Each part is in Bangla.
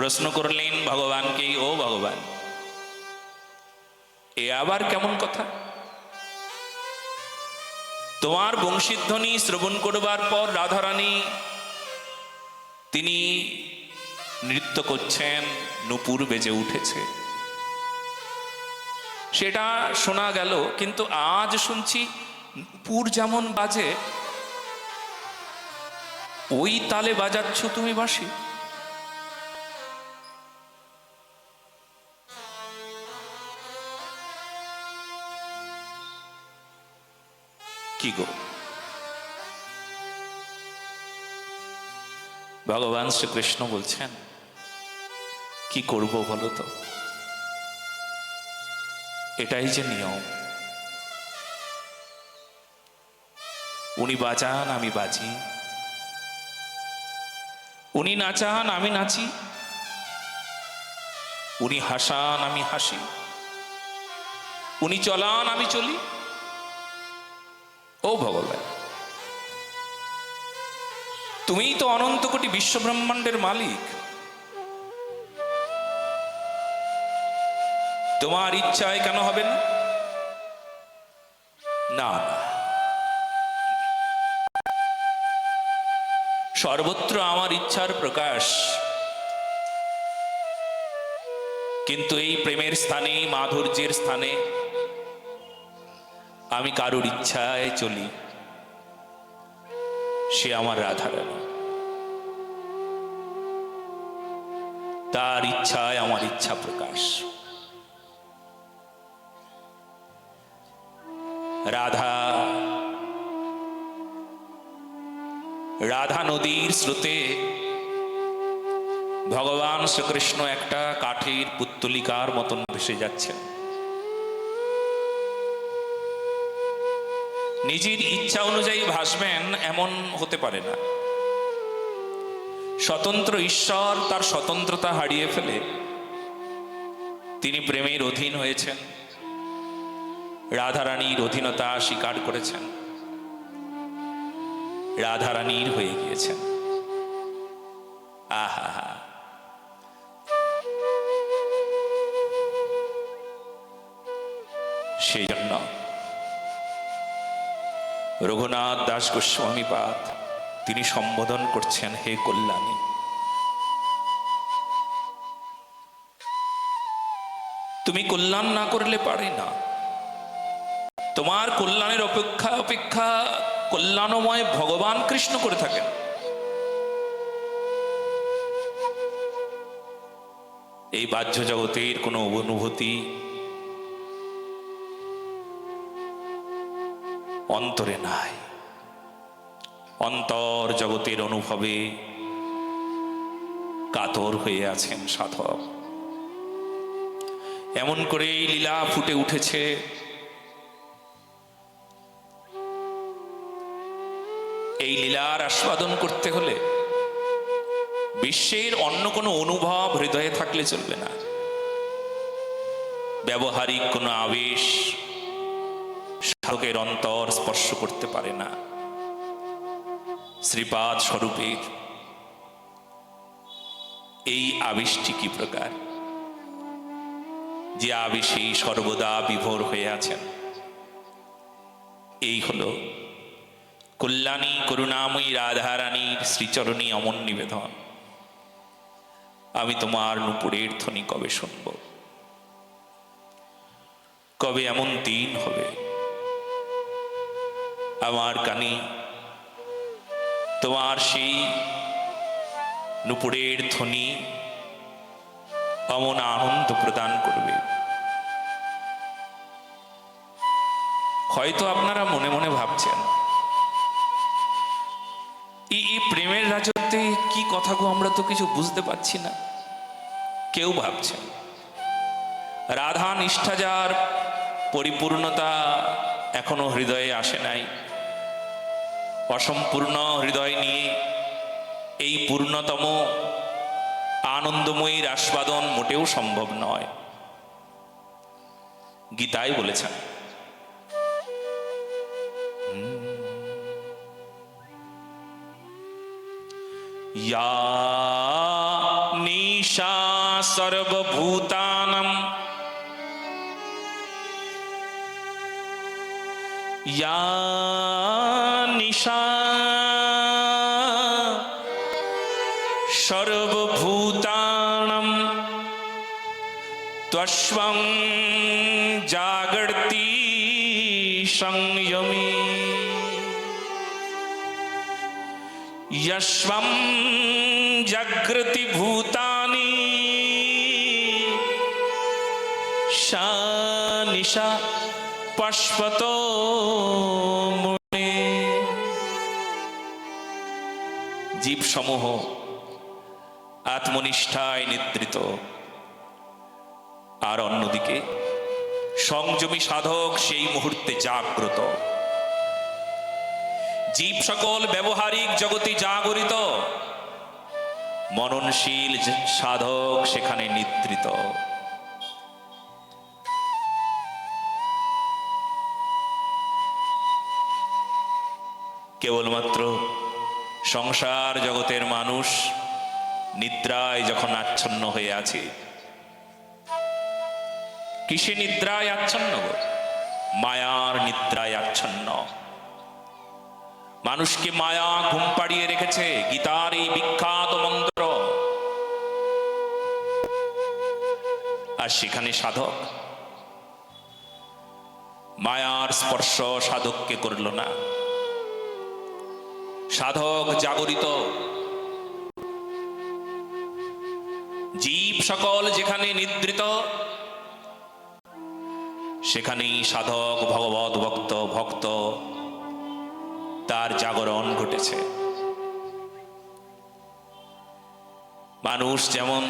প্রশ্ন করলেন ভগবানকে ও ভগবান। এ আবার কেমন কথা? তোমার বংশীধ্বনি শ্রবণ করবার পর রাধারানী, তিনি নৃত্য করছেন, নুপুর বেজে উঠেছে। সেটা শোনা গেল, কিন্তু আজ শুনছি নুপুর যেমন বাজে, ওই তালে বাজাচ্ছ তুমি বাসি কি গো? ভগবান শ্রীকৃষ্ণ বলছেন, কি করব বলো তো? এটাই যে নিয়ম। উনি বাজান, আমি বাজি। উনি নাচান, আমি নাচি। উনি হাসান, আমি হাসি। উনি চলান, আমি চলি। ও ভগবান। তুমিই তো অনন্ত কোটি বিশ্ব ব্রহ্মাণ্ডের মালিক। তোমার ইচ্ছায় কেন হবে না। সর্বত্র আমার ইচ্ছার প্রকাশ। কিন্তু এই প্রেমের স্থানে, মাধুর্যের স্থানে আমি কারোর ইচ্ছায় চলি, সে আমার রাধারানী। তার ইচ্ছায় আমার ইচ্ছা প্রকাশ। রাধা রাধা নদীর স্রোতে ভগবান শ্রীকৃষ্ণ একটা কাঠের পুত্তলিকার মতন ভেসে যাচ্ছেন। নিজের ইচ্ছা অনুযায়ী ভাসবেন, এমন হতে পারে না। স্বতন্ত্র ঈশ্বর তার স্বতন্ত্রতা হারিয়ে ফেলে। তিনি প্রেমের অধীন হয়েছেন। রাধারানীর অধীনতা স্বীকার করেছেন। রাধারানীর হয়ে গিয়েছেন। আহা সেই জন্য রঘুনাথ দাস গোস্বামী পাদ, তিনি সম্বোধন করছেন, হে কল্যাণী। তুমি কল্যাণ না করলে পারে না। তোমার কল্যাণের অপেক্ষা অপেক্ষা কল্যাণময় ভগবান কৃষ্ণ করে থাকেন। এই বাহ্য জগতের কোনো অনুভূতি অন্তরে নাই। অন্তর জগতের অনুভবে কাতর হয়ে আছেন সাধক। এমন করেই লীলা ফুটে উঠেছে। এই লীলার আস্বাদন করতে হলে বিশ্বের অন্য কোনো অনুভব হৃদয়ে থাকলে চলবে না। ব্যবহারিক কোনো আবেশ সাধকের অন্তর স্পর্শ করতে পারে না। শ্রীপাদ স্বরূপের এই আবেশটি কি প্রকার? যে আবেশে সর্বদা বিভোর হয়ে আছেন। এই হল কল্যাণী, করুণাময়ী, রাধারানীর শ্রীচরণী অমন নিবেদন। আমি তোমার নুপুরের ধ্বনি কবে শুনব? কবে এমন দিন হবে আমার কানে। তোমার সেই নুপুরের ধ্বনি অমন আনন্দ প্রদান করবে। হয়তো আপনারা মনে মনে ভাবছেন এই প্রেমের রাজত্বে কি কথা গো আমরা তো কিছু বুঝতে পারছি না। কেউ ভাবছেন, রাধা নিষ্ঠা যার পরিপূর্ণতা এখনও হৃদয়ে আসে নাই। অসম্পূর্ণ হৃদয় নিয়ে এই পূর্ণতম, আনন্দময়ীর আস্বাদন মোটেও সম্ভব নয়। গীতায় বলেছেন নিশা সর্বভূতানম या निशा सर्वभूतानं त्वष्वं जागर्ति संयमी यस्वं जागृति भूतानि सा निशा জীবসমূহ আত্মনিষ্ঠায় নিদ্রিত। আর অন্যদিকে, সংযমী সাধক সেই মুহূর্তে জাগ্রত। জীব সকল ব্যবহারিক জগতে জাগরিত। মননশীল সাধক সেখানে নিদ্রিত। কেবলমাত্র সংসার জগতের মানুষ নিদ্রায় যখন আচ্ছন্ন হয়ে আছে। কিসে নিদ্রায় আচ্ছন্ন মায়ার নিদ্রায় আচ্ছন্ন। মানুষকে মায়া ঘুম পাড়িয়ে রেখেছে গীতার এই বিখ্যাত মন্ত্র। আর সেখানে সাধক। মায়ার স্পর্শ সাধককে করল না। সাধক জাগরিত। জীব সকল যেখানে নিদ্রিত, সেখানেই সাধক ভগবত ভক্ত ভক্ত তার জাগরণ ঘটেছে। মানুষ যেমন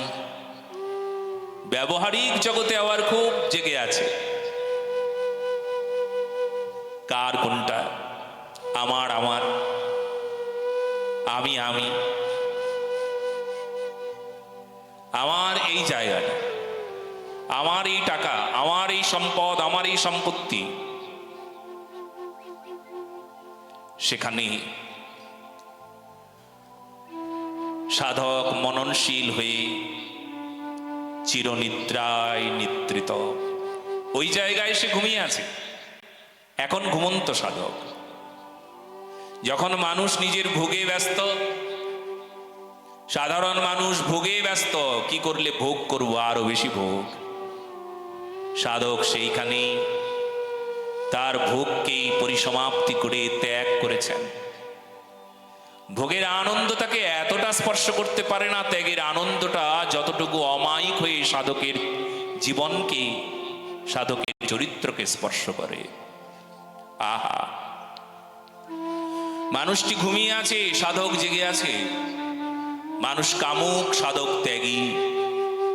ব্যবহারিক জগতে আবার খুব জেগে আছে। কার কোনটা আমার আমার আমি আমি। আমার এই জায়গাটা, আমার এই টাকা, আমার এই সম্পদ, আমার এই সম্পত্তি সেখানে সাধক মননশীল হয়ে চিরনিদ্রায় নিদ্রিত। ওই জায়গায় সে ঘুমিয়ে আছে। এখন ঘুমন্ত সাধক। যখন মানুষ নিজের ভোগে ব্যস্ত, সাধারণ মানুষ ভোগে ব্যস্ত, কি করলে ভোগ করব? আরও বেশি ভোগ। সাধক সেইখানে তার ভোগকেই পরিসমাপ্তি করে ত্যাগ করেছেন। ভোগের আনন্দ তাকে এতটা স্পর্শ করতে পারে না, ত্যাগের আনন্দটা যতটুকু অমায়িক হয়ে সাধকের জীবনকে, সাধকের চরিত্রকে স্পর্শ করে। আহা! মানুষটি ঘুমিয়ে আছে, সাধক জেগে আছে। মানুষ কামুক, সাধক ত্যাগী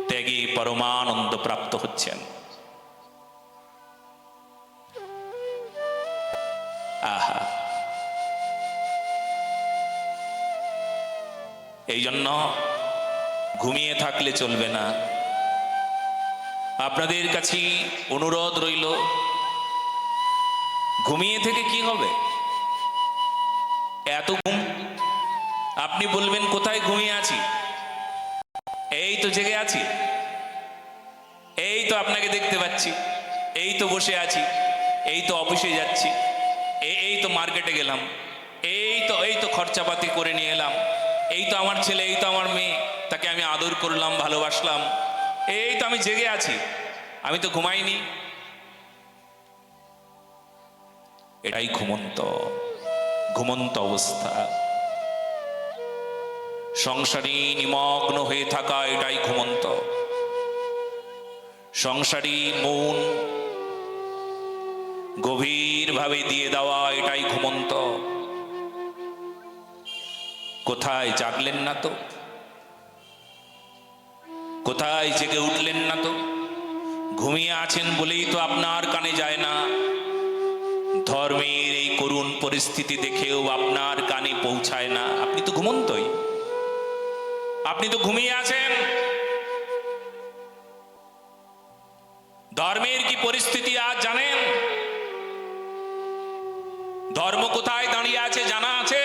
ত্যাগী পরমানন্দ প্রাপ্ত হচ্ছেন। আহা। এই জন্য ঘুমিয়ে থাকলে চলবে না। আপনাদের কাছে অনুরোধ রইল, ঘুমিয়ে থেকে কি হবে? এত ঘুম? আপনি বলবেন, কোথায় ঘুমিয়ে আছি? এই তো জেগে আছি। এই তো আপনাকে দেখতে পাচ্ছি। এই তো বসে আছি। এই তো অফিসে যাচ্ছি। এই তো মার্কেটে গেলাম। এই তো এই তো খরচাপাতি করে নিয়ে এলাম। এই তো আমার ছেলে, এই তো আমার মেয়ে। তাকে আমি আদর করলাম, ভালোবাসলাম। এই তো আমি জেগে আছি। আমি তো ঘুমাইনি। এটাই ঘুমন্ত। ঘুমন্ত অবস্থা। সংসারী নিমগ্ন হয়ে থাকা এটাই ঘুমন্ত। সংসারী মন গভীরভাবে দিয়ে দেওয়া এটাই ঘুমন্ত। কোথায় জাগলেন না তো? কোথায় জেগে উঠলেন না তো? ঘুমিয়ে আছেন বলেই তো আপনার কানে যায় না। ধর্মের এই করুণ পরিস্থিতি দেখেও আপনার কানে পৌঁছায় না। আপনি তো ঘুমন্তই। আপনি তো ঘুমিয়ে আছেন। ধর্মের কি পরিস্থিতি আজ জানেন? ধর্ম কোথায় দাঁড়িয়ে আছে জানা আছে?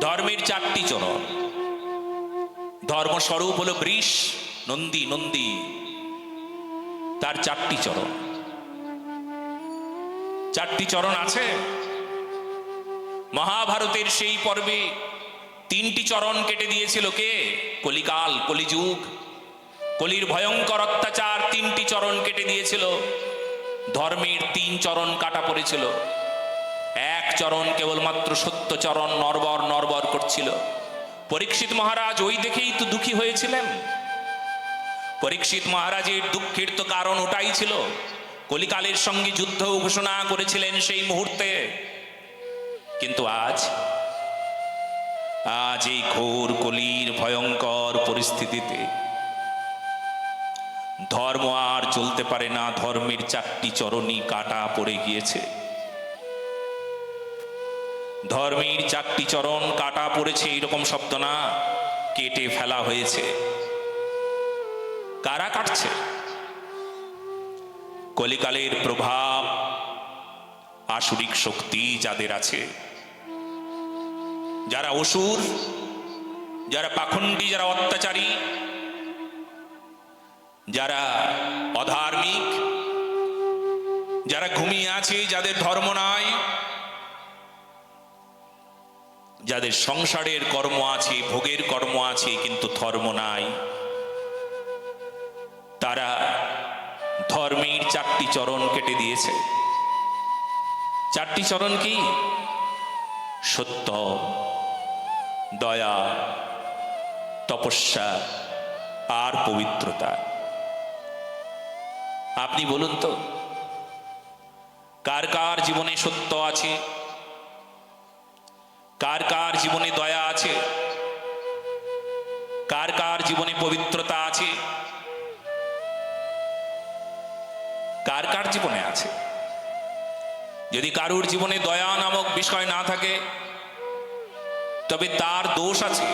ধর্মের চারটি চরণ। ধর্মস্বরূপ হলো বৃষ, নন্দী নন্দী। তার চারটি চরণ। চারটি চরণ আছে। মহাভারতের সেই পর্বে তিনটি চরণ কেটে দিয়েছিল কে? কলিকাল, কলিযুগ। কলির ভয়ঙ্কর অত্যাচার তিনটি চরণ কেটে দিয়েছিল। ধর্মের তিন চরণ কাটা পড়েছিল। এক চরণ কেবলমাত্র সত্য চরণ নরবর নরবর করছিল। পরীক্ষিত মহারাজ ওই দেখেই তো দুঃখী হয়েছিলেন। পরীক্ষিত মহারাজের দুঃখের তো কারণ ওটাই ছিল। কলিকালের সঙ্গে যুদ্ধ ঘোষণা করেছিলেন সেই মুহূর্তে। কিন্তু আজ আজ এই ঘোর কলির ভয়ঙ্কর পরিস্থিতিতে ধর্ম আর চলতে পারে না, ধর্মের চারটি চরণই কাটা পড়ে গিয়েছে। ধর্মের চারটি চরণ কাটা পড়েছে, এইরকম শব্দ না, কেটে ফেলা হয়েছে। কারা কাটছে? কলিকালের প্রভাব, আসুরিক শক্তি যাদের আছে, যারা অসুর, যারা পাখণ্ডী, যারা অত্যাচারী, যারা অধার্মিক, যারা ঘুমিয়ে আছে, যাদের ধর্ম নাই, যাদের সংসারের কর্ম আছে, ভোগের কর্ম আছে, কিন্তু ধর্ম নাই, তারা ধর্মের চারটি চরণ কেটে দিয়েছে। চারটি চরণ কি? সত্য, দয়া, তপস্যা আর পবিত্রতা। আপনি বলুন তো, কার কার জীবনে সত্য আছে? কার কার জীবনে দয়া আছে? কার কার জীবনে পবিত্রতা কার কার জীবনে আছে? যদি কারুর জীবনে দয়া নামক বিষয় না থাকে, তবে তার দোষ আছে।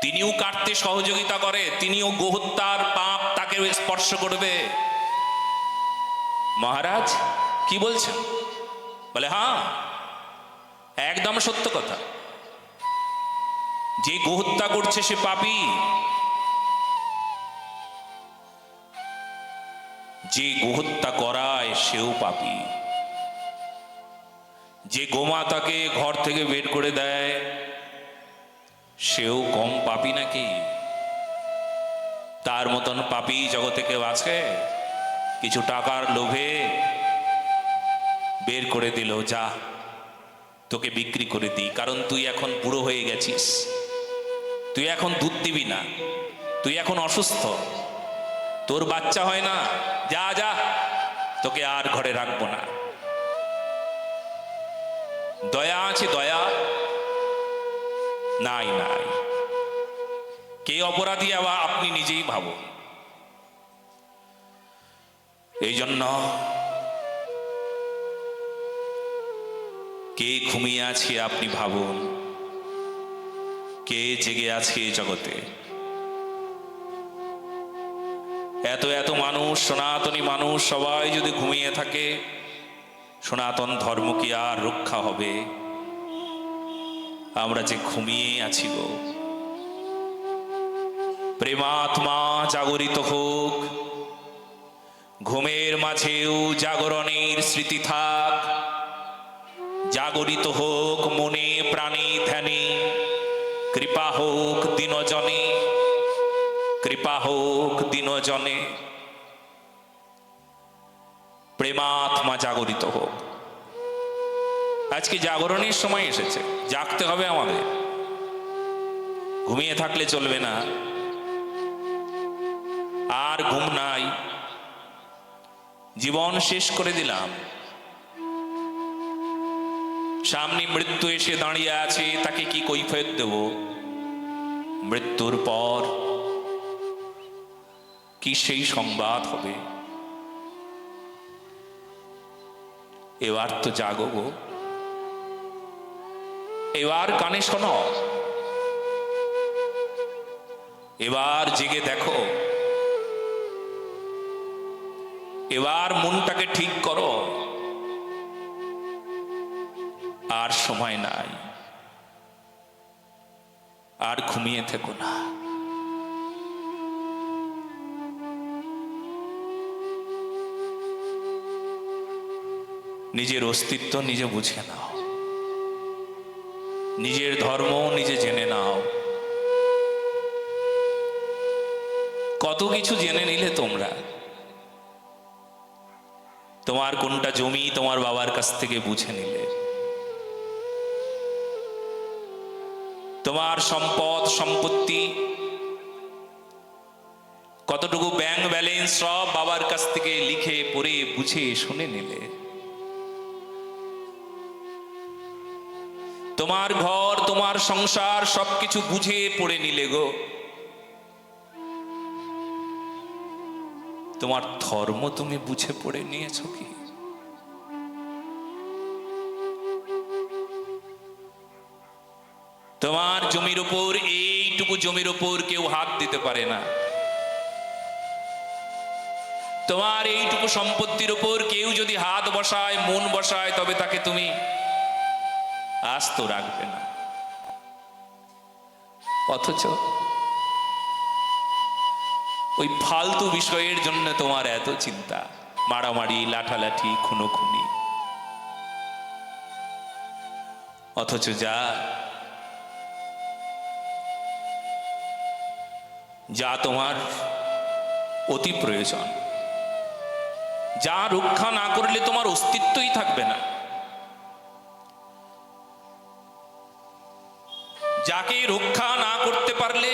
তিনিও কাটতে সহযোগিতা করে, তিনিও গোহত্যার পাপ তাকে স্পর্শ করবে। মহারাজ, কি বলছেন? বলে হ্যাঁ একদম সত্য কথা। যে গোহত্যা করছে সে পাপী যে গোহত্যা করায় সেও পাপি। যে গোমাতাকে ঘর থেকে বের করে দেয়, সেও কম পাপি নাকি? তার মতন পাপি জগতে কেউ আছে? কিছু টাকার লোভে বের করে দিল, যা, তোকে বিক্রি করে দিই, কারণ তুই এখন বুড়ো হয়ে গেছিস। তুই এখন দুধ দিবি না, তুই এখন অসুস্থ। তোর বাচ্চা হয় না যা যা, তোকে আর ঘরে রাখব না। দয়া আছে, দয়া। নাই নাই। কে অপরাধী আবার আপনি নিজেই ভাবুন। এই জন্য কে ঘুমিয়ে আছে আপনি ভাবুন। কে জেগে আছে জগতে। এত এত মানুষ, সনাতনী মানুষ, সবাই যদি ঘুমিয়ে থাকে, সনাতন ধর্ম কি আর রক্ষা হবে? আমরা যে ঘুমিয়ে আছি গো। প্রেমাত্মা জাগরিত হোক, ঘুমের মাঝেও জাগরণের স্মৃতি থাক, জাগরিত হোক মনে প্রাণী ধ্যানে, কৃপা হোক দিনজনে কৃপা দিনজনে। প্রেমাত্মা জাগরিত হোক। আজকে জাগরণের সময় এসেছে, জাগতে হবে আমাদের। ঘুমিয়ে থাকলে চলবে না। আর ঘুম নাই। জীবন শেষ করে দিলাম। সামনে মৃত্যু এসে দাঁড়িয়ে আছে, তাকে কি কৈফিয়ত দেব? মৃত্যুর পর কি সেই সংবাদ হবে? এবার তো জাগো গো। এবার কানে শোনো। এবার জেগে দেখো। এবার মনটাকে ঠিক করো। আর সময় নাই। আর ঘুমিয়ে থেকো না। নিজের অস্তিত্ব নিজে বুঝে নাও। নিজের ধর্ম নিজে জেনে নাও। কত কিছু জেনে নিলে তোমরা? তোমার কোনটা জমি তোমার বাবার কাছ থেকে বুঝে নিলে। তোমার সম্পদ, সম্পত্তি, কতটুকু ব্যাংক ব্যালেন্স সব বাবার কাছ থেকে লিখে পড়ে বুঝে শুনে নিলে। তোমার ঘর, তোমার সংসার, সবকিছু বুঝে পড়ে নিলে গো। তোমার ধর্ম তুমি বুঝে পড়ে নিয়েছো কি? তোমার জমির উপর এইটুকু জমির উপর কেউ হাত দিতে পারে না। তোমার এইটুকু সম্পত্তির উপর কেউ যদি হাত বসায়, মন বসায়, তবে তাকে তুমি আস্ত রাখবে না। অথচ ওই ফালতু বিষয়ের জন্য তোমার এত চিন্তা, মারামারি, লাঠালাঠি, খুনোখুনি। অথচ যা যা তোমার অতি প্রয়োজন। যা রক্ষা না করলে তোমার অস্তিত্বই থাকবে না। যাকে রক্ষা না করতে পারলে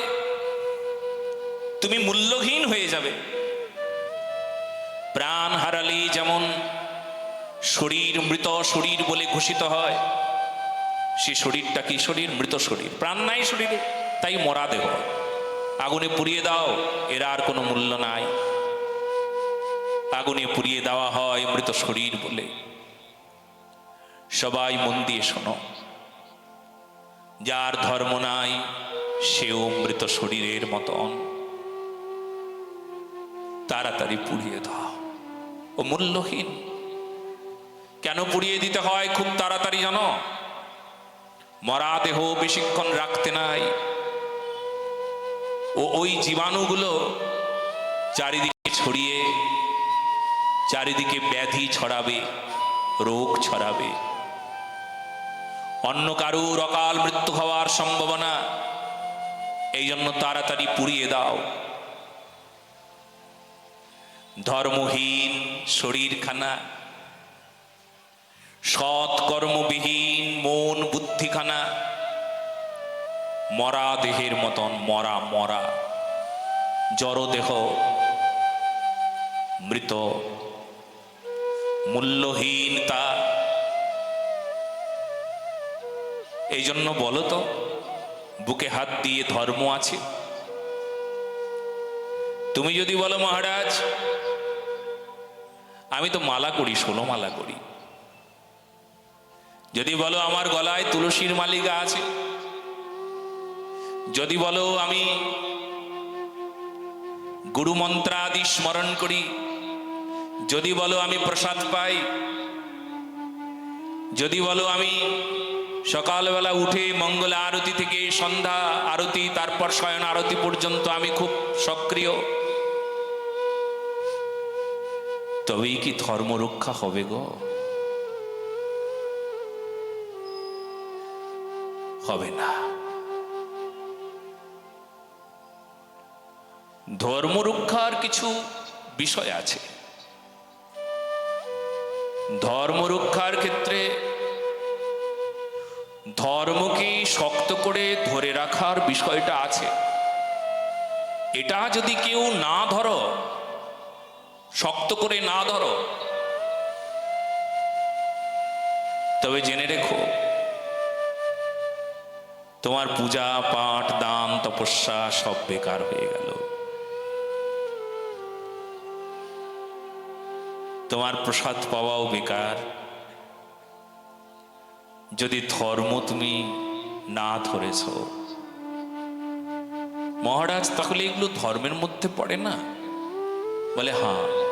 তুমি মূল্যহীন হয়ে যাবে। প্রাণ হারালে যেমন শরীর মৃত শরীর বলে ঘোষিত হয়, সে শরীরটা কি শরীর? মৃত শরীর। প্রাণ নাই শরীরে, তাই মরা দেহ। আগুনে পুড়িয়ে দাও, এর আর কোনো মূল্য নাই। আগুনে পুড়িয়ে দেওয়া হয় মৃত শরীর বলে। সবাই মন দিয়ে শোনো। যার ধর্ম নাই, সেও মৃত শরীরের মতন। তাড়াতাড়ি পুড়িয়ে দাও। ও মূল্যহীন। কেন পুড়িয়ে দিতে হয় খুব তাড়াতাড়ি জানো? মরা দেহ বেশিক্ষণ রাখতে নাই। ও ওই জীবাণুগুলো চারিদিকে ছড়িয়ে, চারিদিকে ব্যাধি ছড়াবে, রোগ ছড়াবে। অন্য কারুর অকাল মৃত্যু হওয়ার সম্ভাবনা, এই জন্য তাড়াতাড়ি পুড়িয়ে দাও। ধর্মহীন শরীরখানা সৎ কর্মবিহীন মন বুদ্ধিখানা, মরা দেহের মতন মরা মরা জড়দেহ মৃত মূল্যহীন তা এই জন্য বলো তো, বুকে হাত দিয়ে ধর্ম আছে? তুমি যদি বলো, মহারাজ, আমি তো মালা করি ষোলো মালা করি। যদি বলো, আমার গলায় তুলসীর মালিকা আছে। যদি বলো, আমি গুরু মন্ত্রাদি স্মরণ করি। যদি বলো, আমি প্রসাদ পাই। যদি বলো, আমি সকালবেলা উঠে মঙ্গল আরতি থেকে সন্ধ্যা আরতি, তারপর শয়ন আরতি পর্যন্ত আমি খুব সক্রিয়। তবেই কি ধর্ম রক্ষা হবে গো? হবে না। ধর্ম রক্ষার কিছু বিষয় আছে। ধর্ম রক্ষার ক্ষেত্রে ধর্মকে শক্ত করে ধরে রাখার বিষয়টা আছে। এটা যদি কেউ না ধরো, শক্ত করে না ধরো, তবে জেনে রেখো, তোমার পূজা, পাঠ, দান, তপস্যা সব বেকার হয়ে গেল। তোমার প্রসাদ পাওয়াও বেকার। যদি ধর্ম তুমি না ধরেছ। মহারাজ, তাহলে এগুলো ধর্মের মধ্যে পড়ে না? বলে হ্যাঁ।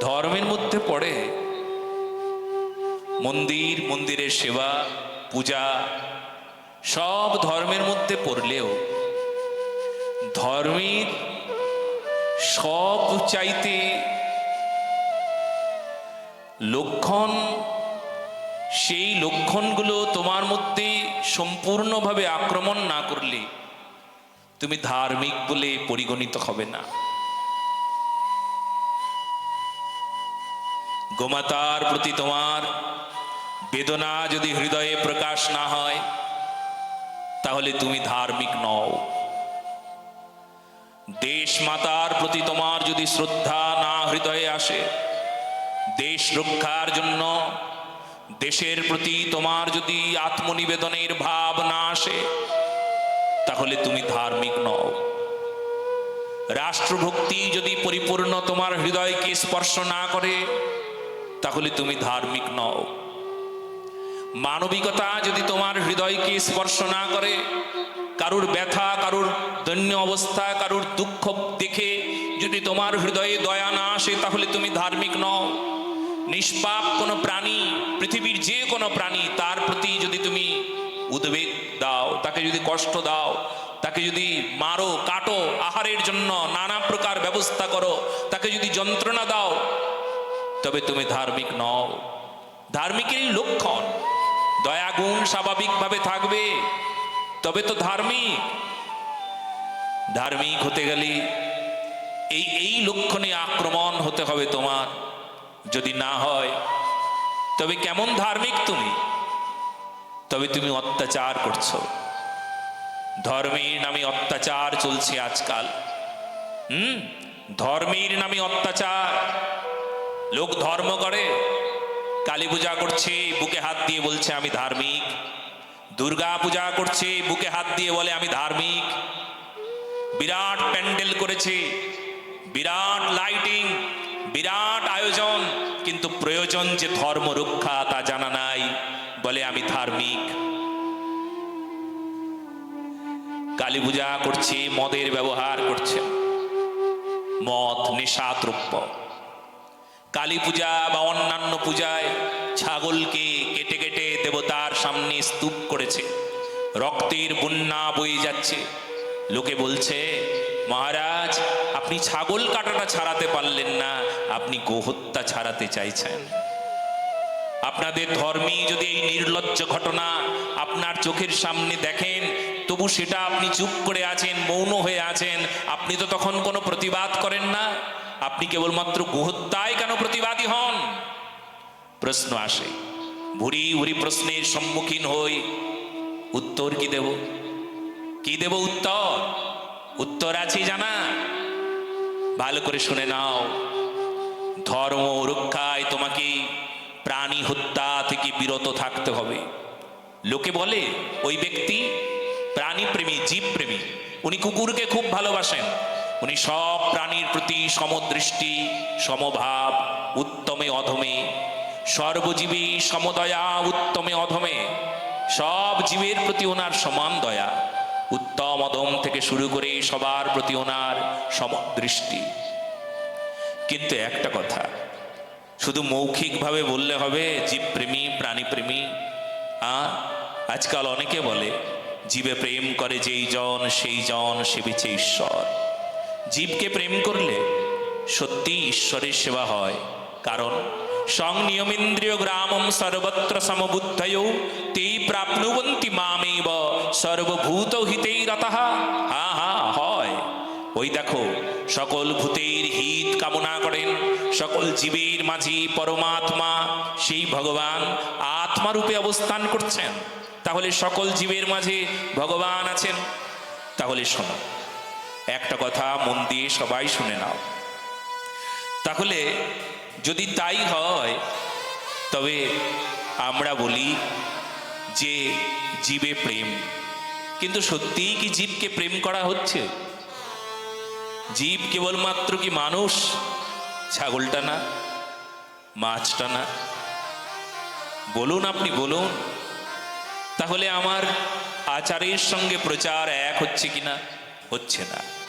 ধর্মের মধ্যে পড়ে। মন্দির, মন্দিরের সেবা, পূজা, সব ধর্মের মধ্যে পড়লেও ধর্মের সব চাইতে লক্ষণ সেই লক্ষণগুলো তোমার মধ্যে সম্পূর্ণভাবে আক্রমণ না করলে তুমি ধার্মিক বলে পরিগণিত হবে না। গোমাতার প্রতি তোমার বেদনা যদি হৃদয়ে প্রকাশ না হয়, তাহলে তুমি ধার্মিক নও। দেশ মাতার প্রতি তোমার যদি শ্রদ্ধা না হৃদয়ে আসে, দেশ রক্ষার জন্য দেশের প্রতি তোমার যদি আত্মনিবেদনের ভাব না আসে, তাহলে তুমি ধার্মিক নও। রাষ্ট্রভক্তি যদি পরিপূর্ণ তোমার হৃদয়কে স্পর্শ না করে, তাহলে তুমি ধার্মিক নও। মানবিকতা যদি তোমার হৃদয়কে স্পর্শ না করে, কারুর ব্যথা, কারুর দৈন্য অবস্থা, কারুর দুঃখ দেখে যদি তোমার হৃদয়ে দয়া না আসে, তাহলে তুমি ধার্মিক নও। নিষ্পাপ কোনো প্রাণী, পৃথিবীর যে কোনো প্রাণী, তার প্রতি যদি তুমি উদ্বেগ দাও, তাকে যদি কষ্ট দাও, তাকে যদি মারো, কাটো, আহারের জন্য নানা প্রকার ব্যবস্থা করো, তাকে যদি যন্ত্রণা দাও, তবে তুমি ধার্মিক নও। ধার্মিকেরই লক্ষণ। দয়াগুণ স্বাভাবিকভাবে থাকবে, তবে তো ধার্মিক। ধার্মিক হতে গেলে এই এই লক্ষণে আক্রমণ হতে হবে তোমার। যদি না হয়, তবে কেমন ধার্মিক তুমি? তবে তুমি অত্যাচার করছ। ধর্মের নামে অত্যাচার চলছে আজকাল। হুম? ধর্মের নামে অত্যাচার। লোক ধর্ম করে, কালী পূজা করছে, বুকে হাত দিয়ে বলছে, আমি ধার্মিক। দুর্গা পূজা করছে, বুকে হাত দিয়ে বলে, আমি ধার্মিক। বিরাট প্যান্ডেল করেছে, বিরাট লাইটিং বিরাট আয়োজন, কিন্তু প্রয়োজন যে ধর্ম রক্ষা তা জানা নাই, বলে আমি ধার্মিক। কালী পূজা করছে, মদের ব্যবহার করছে। মদ নেশা দ্রব্য কালী পূজা বা অন্যান্য পূজায় ছাগলকে কেটে কেটে দেবতার সামনে স্তূপ করেছে। রক্তের বন্যা বয়ে যাচ্ছে। লোকে বলছে, মহারাজ, আপনি ছাগল কাটাটা ছাড়াতে পারলেন না। আপনি গোহত্যা ছাড়াতে চাইছেন। আপনাদের ধর্মী যদি এই নির্লজ্জ ঘটনা আপনার চোখের সামনে দেখেন, তবু সেটা আপনি চুপ করে আছেন, মৌন হয়ে আছেন, আপনি তো তখন কোনো প্রতিবাদ করেন না? আপনি কেবলমাত্র গোহত্যায় কেন প্রতিবাদী হন? প্রশ্ন আসে। ভুরি ভুরি প্রশ্নের সম্মুখীন হই। উত্তর কি দেব? কি দেব উত্তর? উত্তর আছে জানা? ভালো করে শুনে নাও। ধর্ম রক্ষায় তোমাকে প্রাণী হত্যা থেকে বিরত থাকতে হবে। লোকে বলে, ওই ব্যক্তি প্রাণী প্রেমী জীব প্রেমী উনি কুকুরকে খুব ভালোবাসেন। উনি সব প্রাণীর প্রতি সমদৃষ্টি, সমভাব, উত্তমে অধমে। সর্বজীবী সমদয়া, উত্তমে অধমে। সব জীবের প্রতি ওনার সমান দয়া। উত্তম অধম থেকে শুরু করে সবার প্রতি ওনার সমদৃষ্টি। কিন্তু একটা কথা, শুধু মৌখিকভাবে বললে হবে জীবপ্রেমী প্রাণীপ্রেমী আর আজকাল অনেকে বলে, জীবে প্রেম করে যেই জন, সেই জন সেবিছে ঈশ্বর। জীবকে প্রেম করলে সত্যি ঈশ্বরের সেবা হয়। কারণ, সংনিয়মেন্দ্রিয় গ্রামম সর্বত্র সমবুদ্ধয়, তেই প্রাপ্নুবন্তি মামেব সর্বভূত হিতেই রতঃ। হা হা, হয়। ওই দেখো সকল ভূতের হিত কামনা করেন, সকল জীবের মাঝে পরমাত্মা, সেই ভগবান আত্মা রূপে অবস্থান করছেন। তাহলে সকল জীবের মাঝে ভগবান আছেন? তাহলে শোনো, একটা কথা মন দিয়ে সবাই শুনে নাও। তাহলে যদি তাই হয়, তবে আমরা বলি যে জীবে প্রেম। কিন্তু সত্যিই কি জীবকে প্রেম করা হচ্ছে? জীব কেবলমাত্র কি মানুষ? ছাগলটা না, মাছটা না? বলুন আপনি, বলুন। তাহলে আমার আচারের সঙ্গে প্রচার এক হচ্ছে কিনা? হচ্ছে না।